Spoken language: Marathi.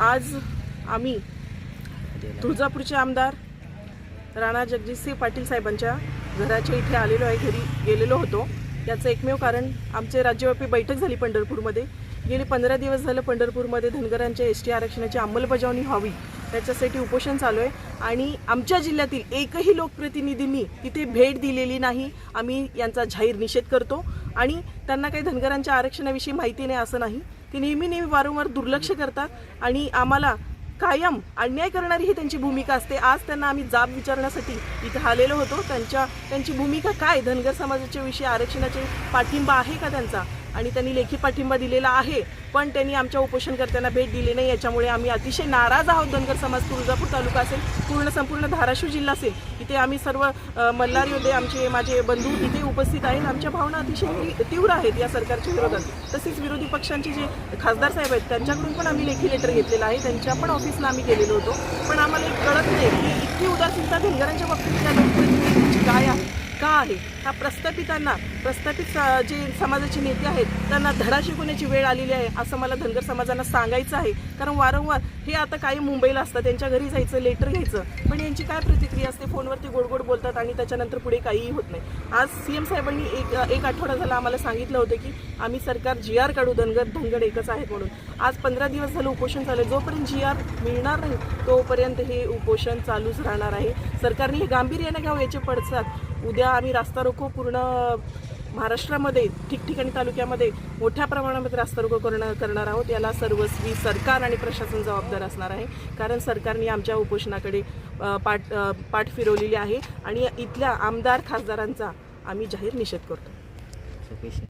आज आम्ही तुळजापूरचे आमदार राणा जगजितसिंह पाटील साहेबांच्या घराच्या इथे आलेलो आहे घरी गेलेलो होतो. याचं एकमेव कारण आमचे राज्यव्यापी बैठक झाली पंढरपूरमध्ये. गेले पंधरा दिवस झालं पंढरपूरमध्ये धनगरांच्या एस टी आरक्षणाची अंमलबजावणी व्हावी त्याच्यासाठी उपोषण चालू आहे. आणि आमच्या जिल्ह्यातील एकही लोकप्रतिनिधींनी तिथे भेट दिलेली नाही आम्ही यांचा जाहीर निषेध करतो. आणि त्यांना काही धनगरांच्या आरक्षणाविषयी माहिती नाही असं नाही. ती नेहमी नेहमी वारंवार दुर्लक्ष करतात आणि आम्हाला कायम अन्याय करणारी ही त्यांची भूमिका असते. आज त्यांना आम्ही जाब विचारण्यासाठी इथं आलेलो होतो. त्यांच्या त्यांची भूमिका काय? धनगर समाजाच्या विषयी आरक्षणाचे पाठिंबा आहे का त्यांचा? आणि त्यांनी लेखी पाठिंबा दिलेला आहे पण त्यांनी आमच्या उपोषणकर्त्यांना भेट दिली नाही. याच्यामुळे आम्ही अतिशय नाराज आहोत. धनगर समाज तुळजापूर तालुका असेल पूर्ण संपूर्ण धाराशिव जिल्हा असेल इथे आम्ही सर्व अ, मल्हार योद्धे आमचे माझे बंधू इथे उपस्थित आहेत. आमच्या भावना अतिशय तीव्र आहेत या सरकारच्या विरोधात. तसेच विरोधी पक्षांचे जे खासदार साहेब आहेत त्यांच्याकडून पण आम्ही लेखी लेटर घेतलेलं आहे. त्यांच्या पण ऑफिसला आम्ही गेलेलो होतो. पण आम्हाला एक कळत नाही की इतकी उदासीनता धनगरांच्या बाबतीत या लोकप्रतिनिधींची काय आहे का आहे? हा प्रस्थापितांना प्रस्थापित जे समाजाचे नेते आहेत त्यांना धडा शिकवण्याची वेळ आलेली आहे असं मला धनगर समाजांना सांगायचं आहे. कारण वारंवार हे आता काही मुंबईला असतात त्यांच्या घरी जायचं लेटर घ्यायचं. पण यांची काय प्रतिक्रिया असते? फोनवरती गोड गोड बोलतात आणि त्याच्यानंतर पुढे काहीही होत नाही. आज सी एम साहेबांनी एक एक आठवडा झाला आम्हाला सांगितलं होतं की आम्ही सरकार जी आर काढू धनगर धनगड एकच आहेत म्हणून. आज पंधरा दिवस झालं उपोषण झालं. जोपर्यंत जी आर मिळणार नाही तोपर्यंत हे उपोषण चालूच राहणार आहे. सरकारने हे गांभीर्याने घ्यावं याचे पडसाद उद्या आम्ही रास्ता रोको पूर्ण महाराष्ट्रामध्ये ठिकठिकाणी तालुक्यामध्ये मोठ्या प्रमाणामध्ये रास्ता रोको करणं करणार आहोत. याला सर्वस्वी सरकार आणि प्रशासन जबाबदार असणार आहे. कारण सरकारने आमच्या उपोषणाकडे पाठ पाठ फिरवलेली आहे. आणि इथल्या आमदार खासदारांचा आम्ही जाहीर निषेध करतो.